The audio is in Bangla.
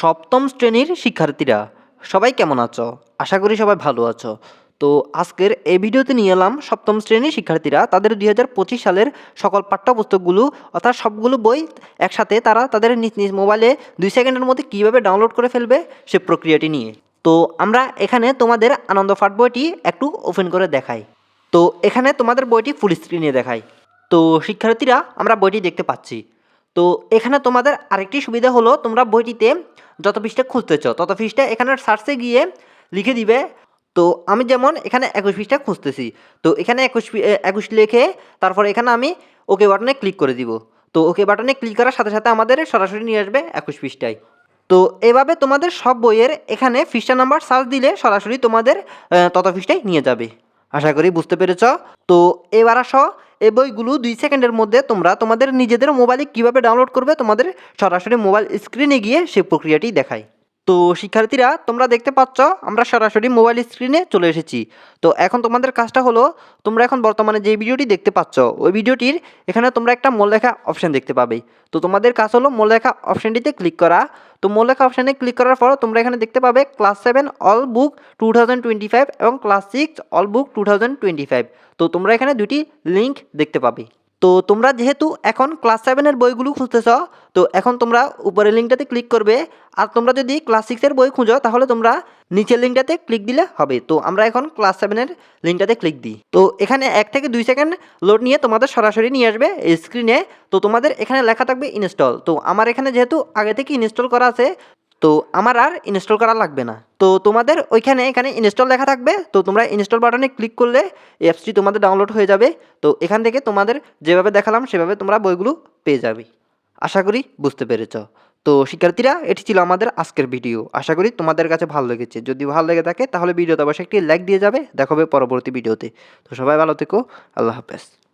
সপ্তম শ্রেণির শিক্ষার্থীরা, সবাই কেমন আছো? আশা করি সবাই ভালো আছো। তো আজকের এই ভিডিওতে নিয়ে এলাম সপ্তম শ্রেণির শিক্ষার্থীরা, তাদের দুই হাজার পঁচিশ সালের সকল পাঠ্যপুস্তকগুলো, অর্থাৎ সবগুলো বই একসাথে তারা তাদের নিজ নিজ মোবাইলে দুই সেকেন্ডের মধ্যে কীভাবে ডাউনলোড করে ফেলবে সে প্রক্রিয়াটি নিয়ে। তো আমরা এখানে তোমাদের আনন্দ পাঠ বইটি একটু ওপেন করে দেখাই। তো এখানে তোমাদের বইটি ফুল স্ক্রিনে দেখাই। তো শিক্ষার্থীরা, আমরা বইটি দেখতে পাচ্ছি। তো এখানে তোমাদের আরেকটি সুবিধা হলো, তোমরা বইটিতে যত পৃষ্ঠা খুঁজতেছ, তত পৃষ্ঠা এখানে সার্চে গিয়ে লিখে দিবে। তো আমি যেমন এখানে একুশ পৃষ্ঠা খুঁজতেছি, তো এখানে একুশ একুশ লিখে তারপর এখানে আমি ওকে বাটনে ক্লিক করে দিব। তো ওকে বাটনে ক্লিক করার সাথে সাথে আমাদের সরাসরি নিয়ে আসবে একুশ পৃষ্ঠায়। তো এভাবে তোমাদের সব বইয়ের এখানে পৃষ্ঠা নাম্বার সার্চ দিলে সরাসরি তোমাদের তত পৃষ্ঠায় নিয়ে যাবে। আশা করি বুঝতে পেরেছ? তো এবার আসো, এই বইগুলো দুই সেকেন্ডের মধ্যে তোমরা তোমাদের নিজেদের মোবাইলে কীভাবে ডাউনলোড করবে তোমাদের সরাসরি মোবাইল স্ক্রিনে গিয়ে সেই প্রক্রিয়াটি দেখায়। তো শিক্ষার্থীরা, তোমরা দেখতে পাচ্ছ, আমরা সরাসরি মোবাইল স্ক্রিনে চলে এসেছি। তো এখন তোমাদের কাজটা হলো, তোমরা এখন বর্তমানে যে ভিডিওটি দেখতে পাচ্ছ, ওই ভিডিওটির এখানে তোমরা একটা মোললেখা অপশন দেখতে পাবে। তো তোমাদের কাজ হলো মোললেখা অপশনটিতে ক্লিক করা। তো মোললেখা অপশানে ক্লিক করার পর তোমরা এখানে দেখতে পাবে class seven all book two thousand twenty five এবং class six all book two thousand twenty five তো তোমরা এখানে দুটি লিঙ্ক দেখতে পাবে। তো তোমরা যেহেতু এখন ক্লাস সেভেনের বইগুলো খুঁজতেছ, তো এখন তোমরা উপরের লিঙ্কটাতে ক্লিক করবে। আর তোমরা যদি ক্লাস সিক্সের বই খুঁজো, তাহলে তোমরা নিচের লিঙ্কটাতে ক্লিক দিলে হবে। তো আমরা এখন ক্লাস সেভেনের লিঙ্কটাতে ক্লিক দিই। তো এখানে এক থেকে দুই সেকেন্ড লোড নিয়ে তোমাদের সরাসরি নিয়ে আসবে স্ক্রিনে তো তোমাদের এখানে লেখা থাকবে ইনস্টল তো আমার এখানে যেহেতু আগে থেকে ইনস্টল করা আছে তো আমার আর ইনস্টল করা লাগবে না। তো তোমাদের ওইখানে, এখানে ইনস্টল লেখা থাকবে। তো তোমরা ইনস্টল বাটনে ক্লিক করলে অ্যাপসটি তোমাদের ডাউনলোড হয়ে যাবে। তো এখান থেকে তোমাদের যেভাবে দেখালাম, সেভাবে তোমরা বইগুলো পেয়ে যাবে। আশা করি বুঝতে পেরেছ। তো শিক্ষার্থীরা, এটি ছিল আমাদের আজকের ভিডিও আশা করি তোমাদের কাছে ভালো লেগেছে। যদি ভালো লেগে থাকে, তাহলে ভিডিওতে অবশ্যই একটি লাইক দিয়ে যাবে। দেখাবে পরবর্তী ভিডিওতে তো সবাই ভালো থেকো। আল্লাহ হাফেজ।